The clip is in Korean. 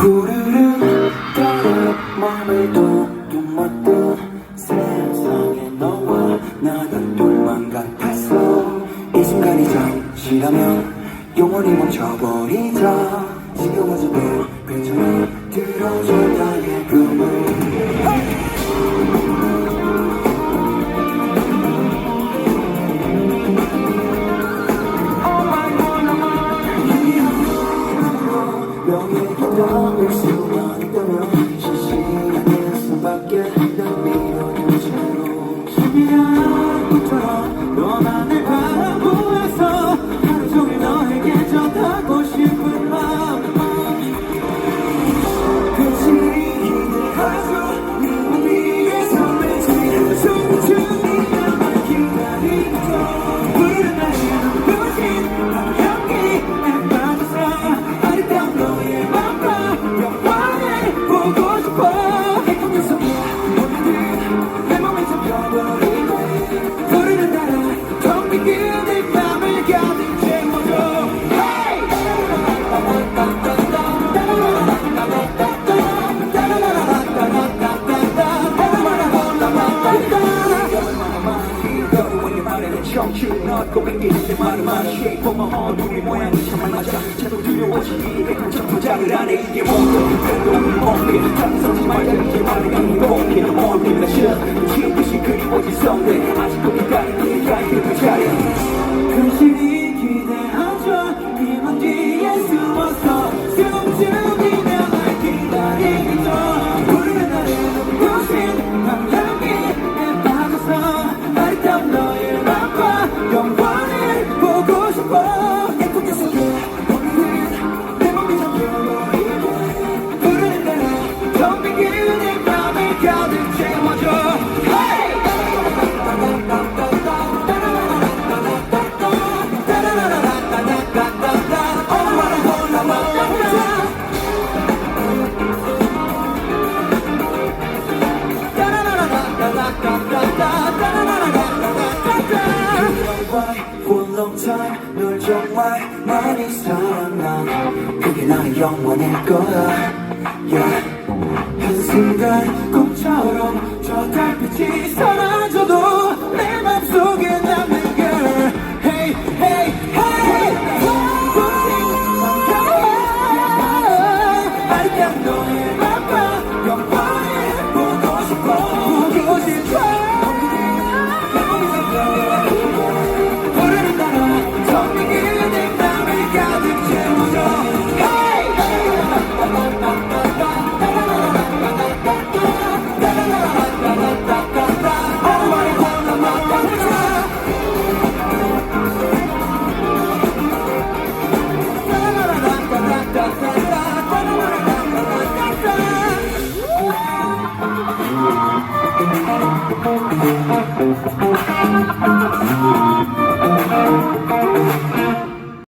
푸르르 떠나 맘을 또 맞던 세상에 너와 나는 둘만 같았어 이 순간이 잠시라면 영원히 멈춰버리자. 지겨워져도 괜찮아. 들어줘 나의 꿈을 뺏기는 내 말은 말이 보면 어둠의 모양이 참말 맞아 자꾸 두려워지기에 한참 포장을 안해 이게 그래도 우리 몸이 당서지 말자 이게 말은 행복해 너 멀리 나 싫어 미친 듯이 그리워지성데 아직도 널 정말 많이 사랑나 그게 나의 영원일 거야 yeah. 한순간 꿈처럼 저 달빛이 Música